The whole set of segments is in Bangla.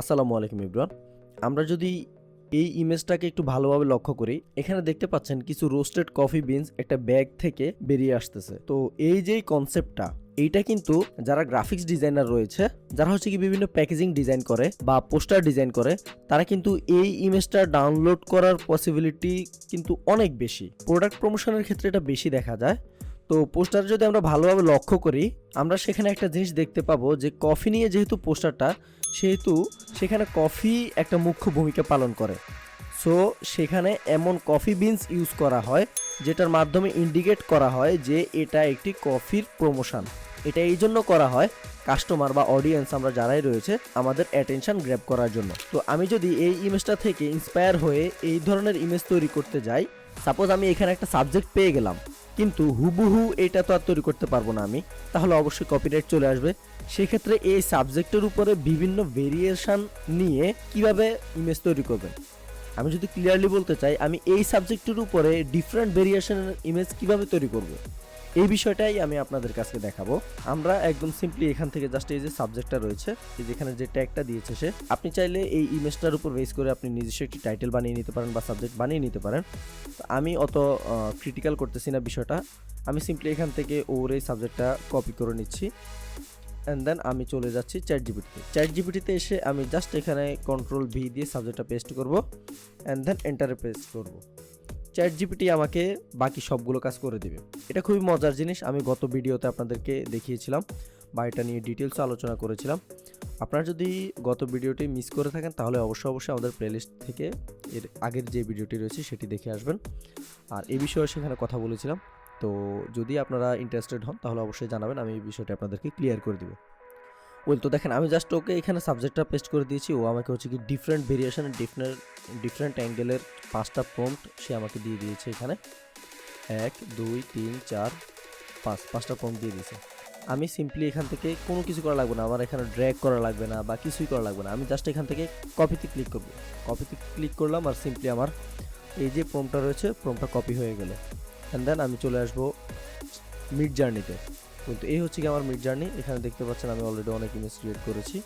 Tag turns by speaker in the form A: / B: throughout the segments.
A: আসসালামু আলাইকুম ইব্রান আমরা যদি এই ইমেজটাকে একটু ভালোভাবে লক্ষ্য করি, এখানে দেখতে পাচ্ছেন কিছু রোস্টেড কফি বিনস একটা ব্যাগ থেকে বেরিয়ে আসতেছে। তো এই যে কনসেপ্টটা, এইটা কিন্তু যারা গ্রাফিক্স ডিজাইনার রয়েছে, যারা হচ্ছে কি বিভিন্ন প্যাকেজিং ডিজাইন করে বা পোস্টার ডিজাইন করে, তারা কিন্তু এই ইমেজটা ডাউনলোড করার পসিবিলিটি কিন্তু অনেক বেশি। প্রোডাক্ট প্রমোশনের ক্ষেত্রে এটা বেশি দেখা যায়। তো পোস্টার যদি আমরা ভালোভাবে লক্ষ্য করি, আমরা সেখানে একটা জিনিস দেখতে পাবো যে কফি নিয়ে যেহেতু পোস্টারটা সেহেতু সেখানে কফি একটা মুখ্য ভূমিকা পালন করে। সো সেখানে এমন কফি বিনস ইউজ করা হয়, যেটার মাধ্যমে ইন্ডিকেট করা হয় যে এটা একটি কফির প্রমোশন এটা এই জন্য করা হয় কাস্টমার বা অডিয়েন্স আমরা যারাই রয়েছে, আমাদের অ্যাটেনশন গ্র্যাব করার জন্য। তো আমি যদি এই ইমেজটা থেকে ইন্সপায়ার হয়ে এই ধরনের ইমেজ তৈরি করতে যাই সাপোজ আমি এখানে একটা সাবজেক্ট পেয়ে গেলাম। কিন্তু হুবহু এটা তো আর তৈরি করতে পারব না আমি। তাহলে অবশ্যই কপিরাইট চলে আসবে। সেক্ষেত্রে এই সাবজেক্টের উপরে বিভিন্ন ভেরিয়েশন নিয়ে কীভাবে ইমেজ তৈরি করবেন? আমি যদি ক্লিয়ারলি বলতে চাই, আমি এই সাবজেক্টের উপরে ডিফারেন্ট ভেরিয়েশনের ইমেজ কীভাবে তৈরি করব? এই বিষয়টাই আমি আপনাদের কাছে দেখাবো। আমরা একদম সিম্পলি এখান থেকে জাস্ট এই যে সাবজেক্টটা রয়েছে, এই যেখানে যে ট্যাগটা দিয়েছে সে, আপনি চাইলে এই ইমেজটার উপর বেস করে আপনি নিজস্ব একটি টাইটেল বানিয়ে নিতে পারেন বা সাবজেক্ট বানিয়ে নিতে পারেন। আমি অত ক্রিটিক্যাল করতেছি না বিষয়টা। আমি সিম্পলি এখান থেকে ওর এই সাবজেক্টটা কপি করে নিচ্ছি। অ্যান্ড দেন আমি চলে যাচ্ছি চ্যাট জিপিটিতে চ্যাট জিপিটিতে এসে আমি জাস্ট এখানে কন্ট্রোল ভি দিয়ে সাবজেক্টটা পেস্ট করব। অ্যান্ড দেন এন্টারে পেস্ট করব। চ্যাট জিপিটি আমাকে বাকি সবগুলো কাজ করে দেবে। এটা খুবই মজার জিনিস, আমি গত ভিডিওতে আপনাদেরকে দেখিয়েছিলাম বা এটা নিয়ে ডিটেলস আলোচনা করেছিলাম। আপনারা যদি গত ভিডিওটি মিস করে থাকেন, তাহলে অবশ্যই অবশ্যই আমাদের প্লেলিস্ট থেকে এর আগের যে ভিডিওটি রয়েছে, সেটি দেখে আসবেন। আর এই বিষয়ে সেখানে কথা বলেছিলাম। তো যদি আপনারা ইন্টারেস্টেড হন, তাহলে অবশ্যই জানাবেন, আমি এই বিষয়টি আপনাদেরকে ক্লিয়ার করে দিব। ওয়েল তো দেখেন, আমি জাস্ট ওকে এখানে সাবজেক্টটা পেস্ট করে দিয়েছি। ও আমাকে হচ্ছে কি ডিফারেন্ট ভেরিয়েশন ডিফারেন্ট ডিফারেন্ট অ্যাঙ্গেলের পাঁচটা প্রম্পট সে আমাকে দিয়ে দিয়েছে এখানে। এক, দুই, তিন, চার, পাঁচ, পাঁচটা প্রম্পট দিয়ে দিয়েছে। আমি সিম্পলি এখান থেকে কোনো কিছু করা লাগবে না, আমার এখানে ড্র্যাগ করা লাগবে না বা কিছুই করা লাগবে না। আমি জাস্ট এখান থেকে কপিতে ক্লিক করব। কপিতে ক্লিক করলাম আর সিম্পলি আমার এই যে প্রমটা রয়েছে প্রমটা কপি হয়ে গেল। অ্যান্ড দেন আমি চলে আসব মিড জার্নিতে কিন্তু এই হচ্ছে কি আমার মিড জার্নি এখানে দেখতে পাচ্ছেন আমি অলরেডি অনেক ইমেজ ক্রিয়েট করেছি।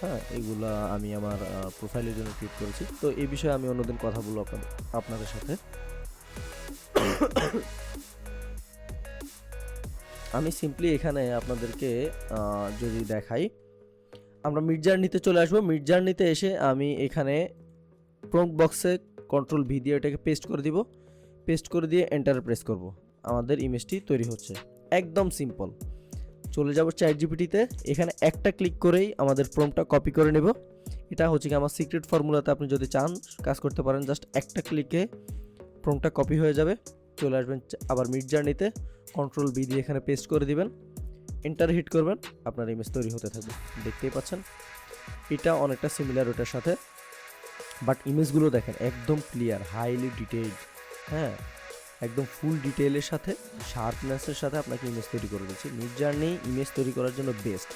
A: হ্যাঁ এগুলা আমি আমার প্রোফাইলের জন্য ক্রিয়েট করেছি। তো এই বিষয়ে আমি অন্যদিন কথা বলব আপনাদের আপনাদের সাথে। আমি সিম্পলি এখানে আপনাদেরকে যদি দেখাই, আমরা মিড জার্নিতে চলে আসব। মিড জার্নিতে এসে আমি এখানে প্রম্পট বক্সে কন্ট্রোল ভি দিয়ে এটাকে পেস্ট করে দিব। পেস্ট করে দিয়ে এন্টার প্রেস করব। আমাদের ইমেজটি তৈরি হচ্ছে। একদম সিম্পল। চলে যাব চ্যাট জিপিটিতে এখানে একটা ক্লিক করেই আমাদের প্রমটা কপি করে নেব। এটা হচ্ছে কি আমার সিক্রেট ফর্মুলাতে আপনি যদি চান, কাজ করতে পারেন, জাস্ট একটা ক্লিকে প্রমটা কপি হয়ে যাবে। চলে আসবেন আবার মিড জার্নিতে। কন্ট্রোল বি দিয়ে এখানে পেস্ট করে দিবেন। এন্টার হিট করবেন। আপনার ইমেজ তৈরি হতে থাকবে। দেখতেই পাচ্ছেন? এটা অনেকটা সিমিলার ওটার সাথে। বাট ইমেজগুলো দেখেন, একদম ক্লিয়ার হাইলি ডিটেইলড হ্যাঁ? একদম ফুল ডিটেলের সাথে শার্পনেসের সাথে আপনাকে ইমেজ তৈরি করে দিচ্ছি। মিড জার্নি ইমেজ তৈরি করার জন্য বেস্ট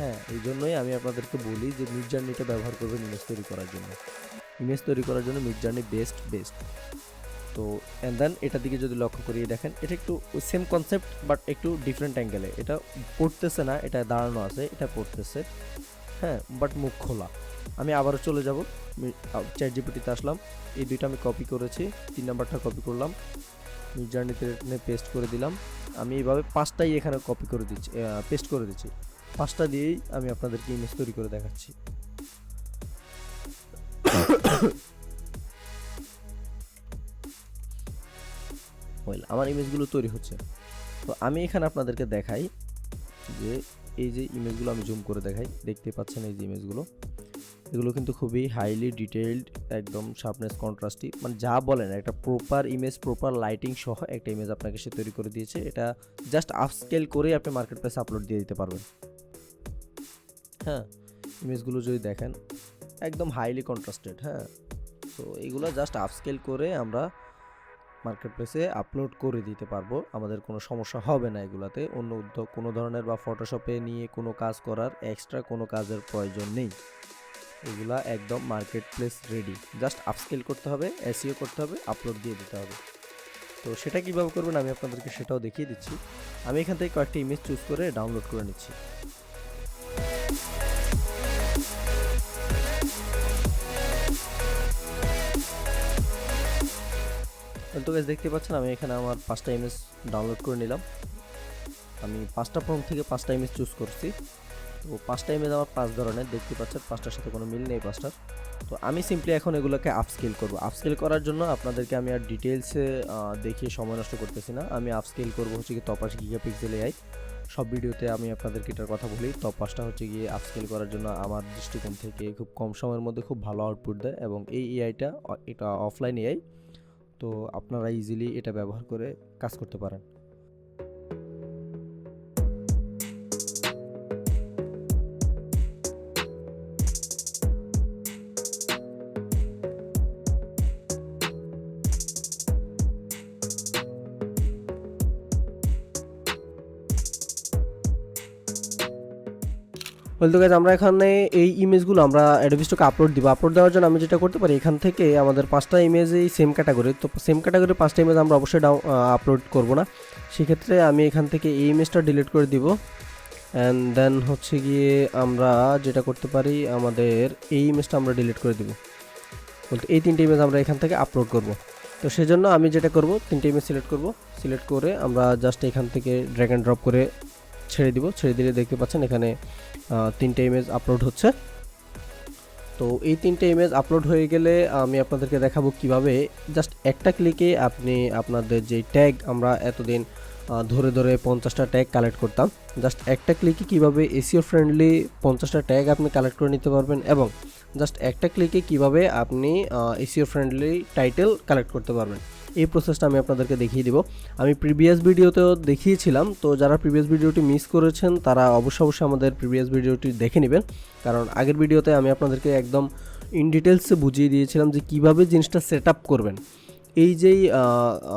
A: হ্যাঁ এই জন্যই আমি আপনাদেরকে বলি যে মিড জার্নিটা ব্যবহার করবেন ইমেজ তৈরি করার জন্য। ইমেজ তৈরি করার জন্য মিড জার্নি বেস্ট বেস্ট তো অ্যান্ড দেন এটার দিকে যদি লক্ষ্য করিয়ে দেখেন, এটা একটু সেম কনসেপ্ট বাট একটু ডিফারেন্ট অ্যাঙ্গেলে এটা পড়তেছে না, এটা দাঁড়ানো আছে, এটা পড়তেছে হ্যাঁ বাট মুখ খোলা। আমি আবারও চলে যাব। চ্যাট জিপিটিতে আসলাম। এই দুইটা আমি কপি করেছি, তিন নাম্বারটা কপি করলাম। জার্নিতে পেস্ট করে দিলাম। আমি এইভাবে পাঁচটাই এখানে কপি করে দিচ্ছি পেস্ট করে দিচ্ছি। পাঁচটা দিয়েই আমি আপনাদেরকে ইমেজ তৈরি করে দেখাচ্ছি। আমার ইমেজগুলো তৈরি হচ্ছে। তো আমি এখানে আপনাদেরকে দেখাই যে এই যে ইমেজগুলো আমি জুম করে দেখাই, দেখতে পাচ্ছেন এই যে ইমেজগুলো? এগুলো কিন্তু খুবই হাইলি ডিটেইলড একদম শার্পনেস কন্ট্রাস্টি মানে যা বলেন, একটা প্রপার ইমেজ প্রপার লাইটিং সহ একটা ইমেজ আপনাকে সে তৈরি করে দিয়েছে। এটা জাস্ট আপস্কেল করেই আপনি মার্কেট প্লেসে আপলোড দিয়ে দিতে পারবেন। হ্যাঁ ইমেজগুলো যদি দেখেন, একদম হাইলি কন্ট্রাস্টেড হ্যাঁ। তো এগুলো জাস্ট আপস্কেল করে আমরা মার্কেট প্লেসে আপলোড করে দিতে পারব। আমাদের কোনো সমস্যা হবে না এগুলাতে। অন্য উদ্যোগ, কোনো ধরনের বা ফটোশপে নিয়ে কোনো কাজ করার এক্সট্রা কোনো কাজের প্রয়োজন নেই। এগুলা একদম market place ready just upscale করতে হবে এসিও করতে হবে আপলোড দিয়ে দিতে হবে। তো সেটা কীভাবে করবেন আমি আপনাদেরকে সেটাও দেখিয়ে দিচ্ছি। আমি এখান থেকে কয়েকটি ইমেজ চুজ করে ডাউনলোড করে নিচ্ছি। তো গাইজ দেখতে পাচ্ছেন, আমি এখানে আমার পাঁচটা ইমেজ ডাউনলোড করে নিলাম। আমি পাঁচটা ফর্ম থেকে পাঁচটা ইমেজ চুজ করছি। তো পাঁচটা ইমেজ আমার পাঁচ ধরনের, দেখতে পাচ্ছেন, পাঁচটার সাথে কোনো মিল নেই পাঁচটার। তো আমি সিম্পলি এখন এগুলোকে আপস্কেল করব। আপস্কেল করার জন্য আপনাদেরকে আমি আর ডিটেলসে দেখিয়ে সময় নষ্ট করতেছি না। আমি আপস্কেল করব হচ্ছে কি টপ পাঁচ গিগাপিক্সেল এআই সব ভিডিওতে আমি আপনাদেরকে এটার কথা বলি। টপ পাঁচটা হচ্ছে গিয়ে আপস্কেল করার জন্য আমার দৃষ্টিকোণ থেকে খুব কম সময়ের মধ্যে খুব ভালো আউটপুট দেয় এবং এই এআইটা এটা অফলাইন এআই তো আপনারা ইজিলি এটা ব্যবহার করে কাজ করতে পারেন। বলতে গেছে আমরা এখানে এই ইমেজগুলো আমরা অ্যাডোবিস্টকে আপলোড দিব। আপলোড দেওয়ার জন্য আমি যেটা করতে পারি, এখান থেকে আমাদের পাঁচটা ইমেজ এই সেম ক্যাটাগরি তো সেম ক্যাটাগরির পাঁচটা ইমেজ আমরা অবশ্যই ডাউন আপলোড করব না। সেক্ষেত্রে আমি এখান থেকে এই ইমেজটা ডিলিট করে দিব। অ্যান্ড দেন হচ্ছে গিয়ে আমরা যেটা করতে পারি, আমাদের এই ইমেজটা আমরা ডিলিট করে দিব। বলতে, এই তিনটে ইমেজ আমরা এখান থেকে আপলোড করব। তো সেজন্য আমি যেটা করব, তিনটে ইমেজ সিলেক্ট করব। সিলেক্ট করে আমরা জাস্ট এখান থেকে ড্র্যাগ অ্যান্ড ড্রপ করে ছেড়ে দিব, ছেড়ে দিলে দেখতে পাচ্ছেন এখানে তিনটে ইমেজ আপলোড হচ্ছে। তো এই তিনটে ইমেজ আপলোড হয়ে গেলে আমি আপনাদেরকে দেখাবো কীভাবে জাস্ট একটা ক্লিকে আপনি আপনাদের যে ট্যাগ আমরা এতদিন ধরে ধরে পঞ্চাশটা ট্যাগ কালেক্ট করতাম জাস্ট একটা ক্লিকে কীভাবে এসিও ফ্রেন্ডলি পঞ্চাশটা ট্যাগ আপনি কালেক্ট করে নিতে পারবেন এবং জাস্ট একটা ক্লিকে কীভাবে আপনি এসিও ফ্রেন্ডলি টাইটেল কালেক্ট করতে পারবেন। এই প্রসেসটা আমি আপনাদেরকে দেখিয়ে দিব। আমি প্রিভিয়াস ভিডিওতেও দেখিয়েছিলাম, তো যারা প্রিভিয়াস ভিডিওটি মিস করেছেন, তারা অবশ্যই অবশ্যই আমাদের প্রিভিয়াস ভিডিওটি দেখে নেবেন। কারণ আগের ভিডিওতে আমি আপনাদেরকে একদম ইন ডিটেলসে বুঝিয়ে দিয়েছিলাম যে কীভাবে জিনিসটা সেট আপ করবেন। এই যেই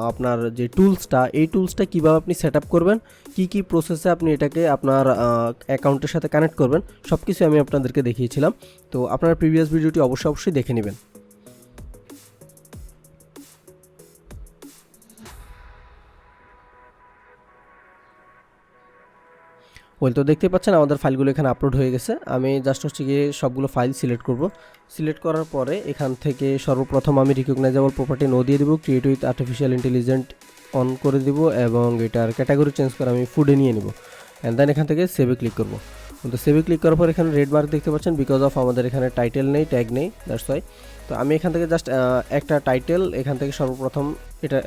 A: আপনার যে টুলসটা এই টুলসটা কীভাবে আপনি সেট করবেন, কি কি প্রসেসে আপনি এটাকে আপনার অ্যাকাউন্টের সাথে কানেক্ট করবেন সব কিছু আমি আপনাদেরকে দেখিয়েছিলাম। তো আপনার প্রিভিয়াস ভিডিওটি অবশ্যই অবশ্যই দেখে নেবেন। ওয়েল তো দেখতে পাচ্ছেন আমাদের ফাইলগুলো এখানে আপলোড হয়ে গেছে। আমি জাস্ট হচ্ছে গিয়ে সবগুলো ফাইল সিলেক্ট করব। সিলেক্ট করার পরে এখান থেকে সর্বপ্রথম আমি রিকগনাইজেবল প্রপার্টি নো দিয়ে দেবো create with artificial intelligent on করে দিব এবং এটার ক্যাটাগরি চেঞ্জ করে আমি ফুডে নিয়ে নেব। অ্যান্ড দেন এখান থেকে সেভে ক্লিক করব। তো সেভে ক্লিক করার পর এখানে রেড মার্ক দেখতে পাচ্ছেন বিকজ অফ আমাদের এখানে টাইটেল নেই ট্যাগ নেই দ্যাটস ওয়াই তো আমি এখান থেকে জাস্ট একটা টাইটেল এখান থেকে সর্বপ্রথম এটা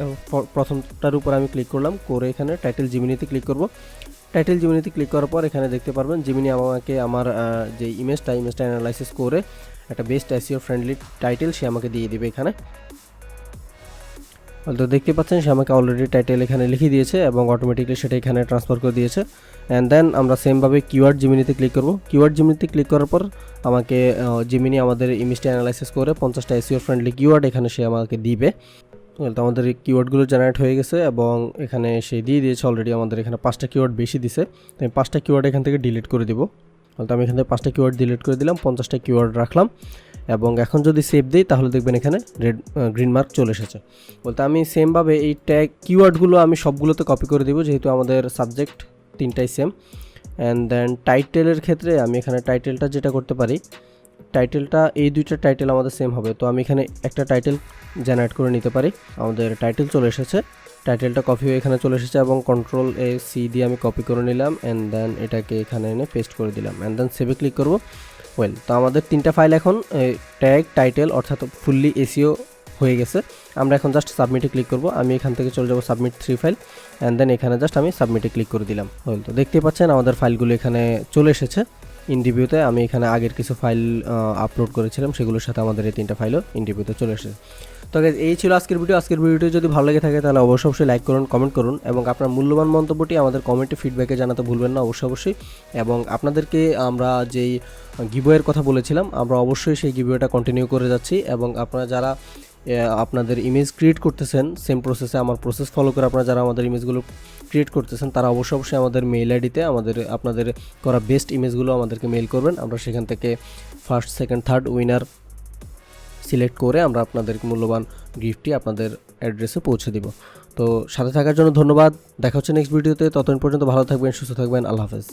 A: প্রথমটার উপর আমি ক্লিক করলাম, করে এখানে টাইটেল জিমিনিতে ক্লিক করব। টাইটেল জিমিনিতে ক্লিক করার পর এখানে দেখতে পারবেন জিমিনি আমাকে আমার যে ইমেজটা ইমেজটা অ্যানালাইসিস করে একটা বেস্ট এসিও ফ্রেন্ডলি টাইটেল সে আমাকে দিয়ে দিবে এখানে। তো দেখতে পাচ্ছেন সে আমাকে অলরেডি টাইটেল এখানে লিখে দিয়েছে এবং অটোমেটিকলি সেটা এখানে ট্রান্সফার করে দিয়েছে। অ্যান্ড দেন আমরা সেমভাবে কিওয়ার্ড জিমিনিতে ক্লিক করব। কিওয়ার্ড জিমিনিতে ক্লিক করার পর আমাকে জিমিনি আমাদের ইমেজটা অ্যানালাইসিস করে পঞ্চাশটা এসিও ফ্রেন্ডলি কিওয়ার্ড এখানে সে আমাকে দিবে। তো আমাদের এই কিওয়ার্ডগুলো জেনারেট হয়ে গেছে এবং এখানে সে দিয়ে দিয়েছে অলরেডি আমাদের এখানে পাঁচটা কিওয়ার্ড বেশি দিছে। তো আমি পাঁচটা কিওয়ার্ড এখান থেকে ডিলিট করে দিব। তো আমি এখান থেকে পাঁচটা কিওয়ার্ড ডিলিট করে দিলাম, পঞ্চাশটা কিওয়ার্ড রাখলাম এবং এখন যদি সেভ দিই তাহলে দেখবেন এখানে রেড গ্রিন মার্ক চলে এসেছে। বলতে আমি সেমভাবে এই ট্যাগ কিওয়ার্ডগুলো আমি সবগুলোতে কপি করে দিব, যেহেতু আমাদের সাবজেক্ট তিনটাই সেম অ্যান্ড দেন টাইটেলের ক্ষেত্রে আমি এখানে টাইটেলটা যেটা করতে পারি টাইটেলটা এই দুইটা টাইটেল আমাদের সেম হবে। তো আমি এখানে একটা টাইটেল জেনারেট করে নিতে পারি। আমাদের টাইটেল চলে এসেছে। টাইটেলটা কপি হয়ে এখানে চলে এসেছে এবং কন্ট্রোল এ সি দিয়ে আমি কপি করে নিলাম অ্যান্ড দেন এটাকে এখানে এনে পেস্ট করে দিলাম অ্যান্ড দেন সেভে ক্লিক করব। ওয়েল তো আমাদের তিনটা ফাইল এখন ট্যাগ টাইটেল অর্থাৎ ফুললি এসিও হয়ে গেছে। আমরা এখন জাস্ট সাবমিটে ক্লিক করব। আমি এখান থেকে চলে যাব submit three file and then এখানে জাস্ট আমি সাবমিটে ক্লিক করে দিলাম। ওয়েল তো দেখতে পাচ্ছেন আমাদের ফাইলগুলো এখানে চলে এসেছে। ইনডিভিউতে আমি এখানে আগের কিছু ফাইল আপলোড করেছিলাম, সেগুলোর সাথে আমাদের এই তিনটা ফাইলও ইনডিভিউতে চলে এসেছে তো এই ছিল আজকের ভিডিও আজকের ভিডিওটি যদি ভালো লেগে থাকে, তাহলে অবশ্যই অবশ্যই লাইক করুন কমেন্ট করুন এবং আপনার মূল্যবান মন্তব্যটি আমাদের কমেন্টে ফিডব্যাকে জানাতে ভুলবেন না, অবশ্যই অবশ্যই। এবং আপনাদেরকে আমরা যেই গিবয়ের কথা বলেছিলাম, আমরা অবশ্যই সেই গিবয়েটা কন্টিনিউ করে যাচ্ছি এবং আপনারা যারা আপনাদের ইমেজ ক্রিয়েট করতেছেন সেম প্রসেসে আমার প্রসেস ফলো করে আপনারা যারা আমাদের ইমেজগুলো ক্রিয়েট করতেছেন, তারা অবশ্যই অবশ্যই আমাদের মেইল আইডিতে আমাদের, আপনাদের করা বেস্ট ইমেজগুলো আমাদেরকে মেইল করবেন। আমরা সেখান থেকে first second third winner select করে আমরা আপনাদের মূল্যবান গিফটটি আপনাদের অ্যাড্রেসে পৌঁছে দিব। তো সাথে থাকার জন্য ধন্যবাদ। দেখা হচ্ছে নেক্সট ভিডিওতে ততদিন পর্যন্ত ভালো থাকবেন, সুস্থ থাকবেন। আল্লাহ হাফেজ।